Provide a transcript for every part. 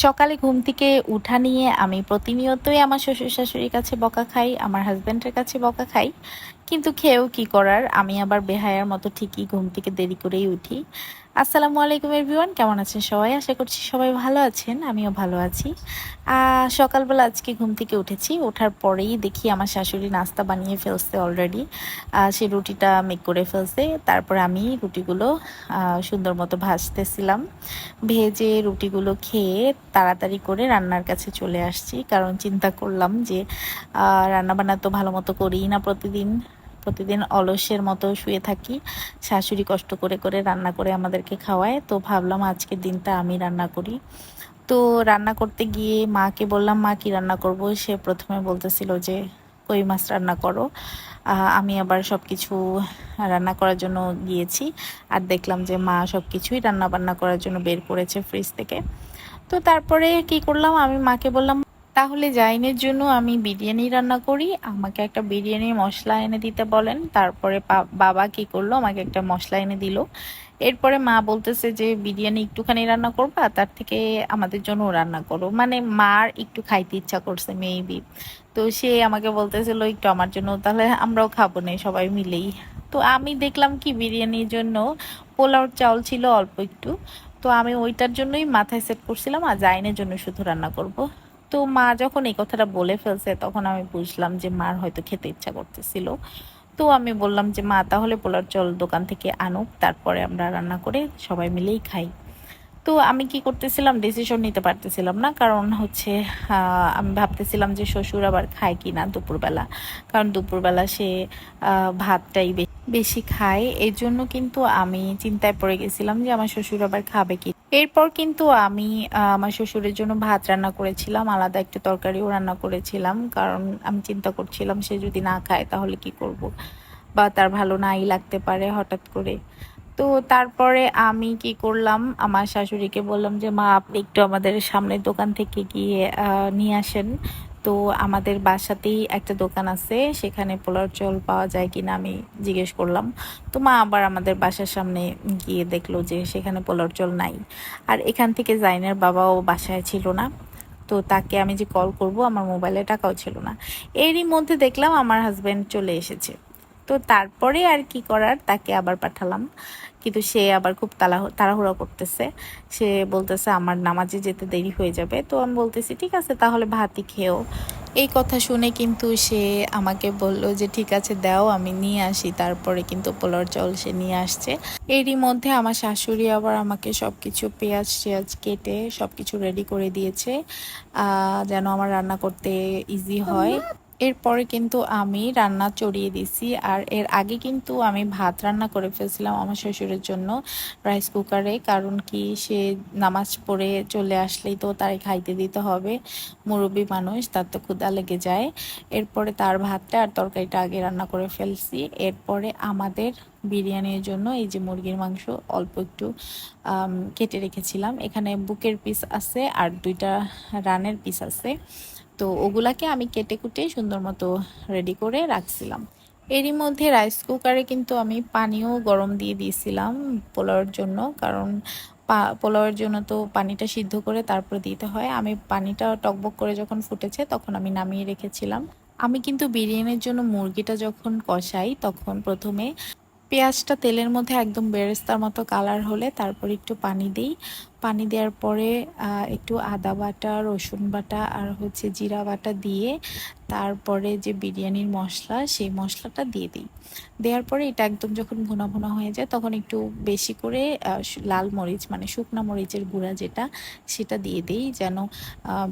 সকালে ঘুম থেকে উঠা নিয়ে আমি প্রতিনিয়তই আমার শ্বশুর শাশুড়ির কাছে বকা খাই, আমার হাজব্যান্ডের কাছে বকা খাই। কিন্তু খেয়েও কি করার? আমি আবার বেহায়ার মতো ঠিকই ঘুম থেকে দেরি করেই উঠি। আসসালামু আলাইকুম এভরিওয়ান, কেমন আছেন সবাই? আশা করছি সবাই ভালো আছেন, আমিও ভালো আছি। সকালবেলা আজকে ঘুম থেকে উঠেছি, ওঠার পরেই দেখি আমার শাশুড়ি নাস্তা বানিয়ে ফেলছে অলরেডি সে রুটিটা মেক করে ফেলছে, তারপর আমি রুটিগুলো সুন্দর মতো ভাজতেছিলাম। ভেজে রুটিগুলো খেয়ে তাড়াতাড়ি করে রান্নার কাছে চলে আসছি, কারণ চিন্তা করলাম যে রান্নাবান্না তো ভালো মতো করিই না প্রতিদিন। প্রতিদিন অলসের মতো শুয়ে থাকি। শাশুড়ি কষ্ট করে করে রান্না করে আমাদেরকে খাওয়ায়। তো ভাবলাম আজকের দিনটা আমি রান্না করি। তো রান্না করতে গিয়ে মাকে বললাম, মা, কি রান্না করব? সে প্রথমে বলতেছিল যে, কই মাছ রান্না করো। আমি আবার সব কিছু রান্না করার জন্য গিয়েছি। আর দেখলাম যে মা সব কিছুই রান্না বান্না করার জন্য বের করেছে ফ্রিজ থেকে। তো তারপরে কি করলাম, আমি মাকে বললাম তাহলে জাইনের জন্য আমি বিরিয়ানি রান্না করি। আমাকে একটা বিরিয়ানি মশলা এনে দিতে বলেন। তারপরে বাবা কি করল? আমাকে একটা মশলা এনে দিল। এরপরে মা বলতেছে যে, বিরিয়ানি একটুখানি রান্না করবা, তার থেকে আমাদের জন্য রান্না করো। মানে মার একটু খাইতে ইচ্ছা করছে মেবি তো সে আমাকে বলতেছিল, একটু আমার জন্য, তাহলে আমরাও খাব না, সবাই মিলেই। তো আমি দেখলাম কি, বিরিয়ানির জন্য পোলাওর চাউল ছিল অল্প একটু। তো আমি ওইটার জন্যই মাথায় সেট করছিলাম, আর জাইনের জন্য শুধু রান্না করব। তো মা যখন এই কথাটা বলে ফেলছে, তখন আমি বুঝলাম যে মার হয়তো খেতে ইচ্ছা করতেছিল। তো আমি বললাম যে, মা, তাহলে পোলার চল দোকান থেকে আনুক, তারপরে আমরা রান্না করে সবাই মিলেই খাই। তো আমি কি করতেছিলাম? ডিসিশন নিতে পারতেছিলাম না। কারণ হচ্ছে আমি ভাবতেছিলাম যে শ্বশুর আবার খায় কি না দুপুরবেলা। কারণ দুপুরবেলা সে ভাতটাই বেশি খায়। এর জন্য কিন্তু আমি চিন্তায় পড়ে গেছিলাম যে আমার শ্বশুর আবার খাবে কি? এরপর কিন্তু আমি আমার শ্বশুরের জন্য ভাত রান্না করেছিলাম। আলাদা একটা তরকারিও রান্না করেছিলাম। কারণ আমি চিন্তা করছিলাম, সে যদি না খায় তাহলে কি করব? বা তার ভালো নাই লাগতে পারে হঠাৎ করে। তো তারপরে আমি কি করলাম? আমার শাশুড়িকে বললাম যে, মা, আপনি একটু আমাদের সামনের দোকান থেকে গিয়ে নিয়ে আসেন। তো আমাদের বাসাতেই একটা দোকান আছে, সেখানে পোলার চল পাওয়া যায় কিনা আমি জিজ্ঞেস করলাম। তো মা আবার আমাদের বাসার সামনে গিয়ে দেখল যে, সেখানে পোলার চল নাই। আর এখান থেকে জাইনের বাবাও বাসায় ছিল না। তো তাকে আমি যে কল করব, আমার মোবাইলে টাকাও ছিল না। এরই মধ্যে দেখলাম আমার হাজব্যান্ড চলে এসেছে। তো তারপরে আর কি করার তাকে আবার পাঠালাম। কিন্তু সে আবার খুব তাড়া তাড়াহুড়া করতেছে। সে বলতেছে, আমার নামাজে যেতে দেরি হয়ে যাবে। তো আমি বলতেছি, ঠিক আছে, তাহলে ভাতই খেও। এই কথা শুনে কিন্তু সে আমাকে বলল যে, ঠিক আছে, দাও, আমি নিয়ে আসি। তারপরে কিন্তু পোলার চাউল সে নিয়ে আসছে। এরই মধ্যে আমার শাশুড়ি আবার আমাকে সব কিছু পেঁয়াজ টেয়াজ কেটে সব কিছু রেডি করে দিয়েছে। যেন আমার রান্না করতে ইজি হয়। এরপরে কিন্তু আমি রান্না চড়িয়ে দিছি, আর এর আগে কিন্তু আমি ভাত রান্না করে ফেলছিলাম আমার শ্বশুরের জন্য রাইস কুকারে কারণ কি সে নামাজ পড়ে চলে আসলেই তো তারে খাইতে দিতে হবে, মুরব্বী মানুষ, তার তো ক্ষুদা লেগে যায়। এরপরে তার ভাতটা আর তরকারিটা আগে রান্না করে ফেলছি, এরপরে আমাদের বিরিয়ানির জন্য এই যে মুরগির মাংস অল্প একটু কেটে রেখেছিলাম। এখানে বুকের পিস আছে আর দুইটা রানের পিস আছে। তো ওগুলাকে আমি কেটে কুটে সুন্দর মতো রেডি করে রাখছিলাম। এরই মধ্যে রাইস কুকারে কিন্তু আমি পানিও গরম দিয়ে দিয়েছিলাম পোলাওয়ের জন্য, কারণ পোলাওয়ের জন্য তো পানিটা সিদ্ধ করে তারপর দিতে হয়। আমি পানিটা টকবক করে যখন ফুটেছে তখন আমি নামিয়ে রেখেছিলাম। আমি কিন্তু বিরিয়ানির জন্য মুরগিটা যখন কষাই তখন প্রথমে পেঁয়াজটা তেলের মধ্যে একদম বেরেস্তার মতো কালার হলে তারপর একটু পানি দিই। পানি দেওয়ার পরে একটু আদা বাটা, রসুন বাটা আর হচ্ছে জিরা বাটা দিয়ে তারপরে যে বিরিয়ানির মশলা, সেই মশলাটা দিয়ে দিই। দেওয়ার পরে এটা একদম যখন ভুনা ভুনা হয়ে যায়, তখন একটু বেশি করে লাল মরিচ মানে শুকনা মরিচের গুঁড়া যেটা, সেটা দিয়ে দিই যেন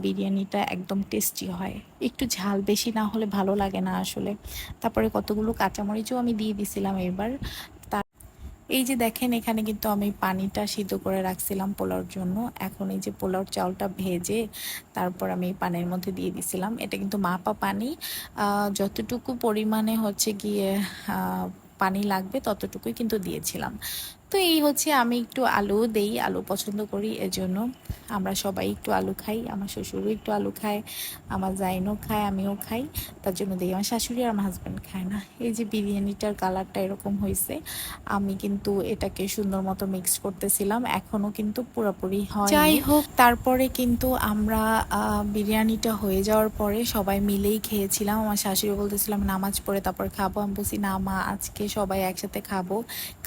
বিরিয়ানিটা একদম টেস্টি হয়। একটু ঝাল বেশি না হলে ভালো লাগে না আসলে। তারপরে কতগুলো কাঁচামরিচও আমি দিয়ে দিছিলাম এবার। এই যে দেখেন, এখানে কিন্তু আমি পানিটা সিদ্ধ করে রাখছিলাম পোলাওর জন্য। এখন এই যে পোলাওর চাউলটা ভেজে তারপর আমি পানির মধ্যে দিয়ে দিছিলাম। এটা কিন্তু মাপা পানি। যতটুকু পরিমাণে হচ্ছে গিয়ে পানি লাগবে ততটুকুই কিন্তু দিয়েছিলাম। তো এই হচ্ছে আমি একটু আলু দেই আলু পছন্দ করি এজন্য আমরা সবাই একটু আলু খাই আমার শ্বশুরও একটু আলু খায় আমার জাইনও খায় আমিও খাই তার জন্য দিই। আমার শাশুড়ি আর আমার হাজব্যান্ড খায় না। এই যে বিরিয়ানিটার কালারটা এরকম হয়েছে আমি কিন্তু এটাকে সুন্দর মতো মিক্স করতেছিলাম এখনও কিন্তু পুরোপুরি হয় যাই হোক। তারপরে কিন্তু আমরা বিরিয়ানিটা হয়ে যাওয়ার পরে সবাই মিলেই খেয়েছিলাম। আমার শাশুড়ি বলতেছিলাম নামাজ পড়ে তারপর খাব। আমি বলছি না মা আজকে সবাই একসাথে খাব।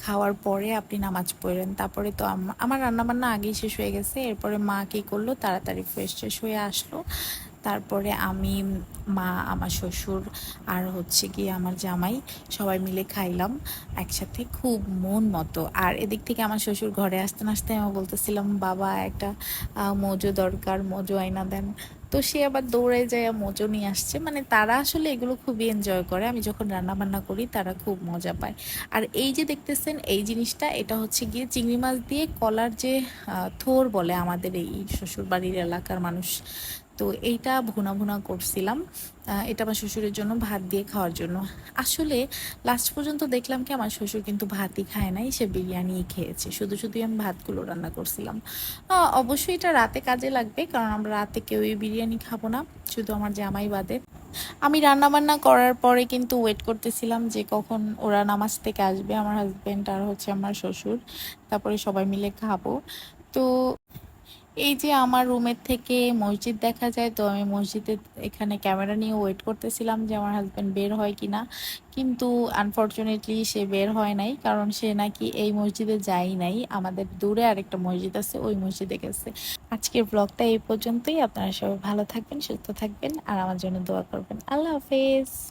খাওয়ার পরে আপনি নামাজ পড়েন। তারপরে তো আম- আমার রান্নাবান্না আগেই শেষ হয়ে গেছে। এরপরে মা কি করল? তাড়াতাড়ি ফ্রেশ ট্রেশ হয়ে আসলো। তারপরে আমি, মা, আমার শ্বশুর আর হচ্ছে কি আমার জামাই সবাই মিলে খাইলাম একসাথে খুব মন মতো। আর এদিক থেকে আমার শ্বশুর ঘরে আসতে আসতে আমি বলতেছিলাম, বাবা, একটা মোজো দরকার, মোজো আয়না দেন। তো সে আবার দৌড়ে যায় মোজো নিয়ে আসছে। মানে তারা আসলে এগুলো খুবই এনজয় করে। আমি যখন রান্না বান্না করি, তারা খুব মজা পায়। আর এই যে দেখতেছেন, এই জিনিসটা, এটা হচ্ছে গিয়ে চিংড়ি মাছ দিয়ে কলার যে থোর বলে আমাদের এই শ্বশুর বাড়ির এলাকার মানুষ তো এইটা ভুনা ভুনা করছিলাম। এটা আমার শ্বশুরের জন্য ভাত দিয়ে খাওয়ার জন্য। আসলে লাস্ট পর্যন্ত দেখলাম কি আমার শ্বশুর কিন্তু ভাতই খায় নাই, সে বিরিয়ানিই খেয়েছে। শুধু শুধুই আমি ভাতগুলো রান্না করছিলাম। অবশ্যই এটা রাতে কাজে লাগবে, কারণ আমরা রাতে কেউই বিরিয়ানি খাব না, শুধু আমার জামাই বাদে। আমি রান্না বান্না করার পরে কিন্তু ওয়েট করতেছিলাম যে কখন ওরা নামাজ থেকে আসবে, আমার হাজব্যান্ড আর হচ্ছে আমার শ্বশুর। তারপরে সবাই মিলে খাব। তো এই যে আমার রুমের থেকে মসজিদ দেখা যায়, তো আমি মসজিদে এখানে ক্যামেরা নিয়ে ওয়েট করতেছিলাম যে আমার হাজবেন্ড বের হয় কিনা। কিন্তু আনফর্চুনেটলি সে বের হয় নাই, কারণ সে নাকি এই মসজিদে যায় নাই। আমাদের দূরে আরেকটা মসজিদ আছে, ওই মসজিদে গেছে। আজকের ব্লগটা এই পর্যন্তই। আপনারা সবাই ভালো থাকবেন, সুস্থ থাকবেন, আর আমার জন্য দোয়া করবেন। আল্লাহ হাফেজ।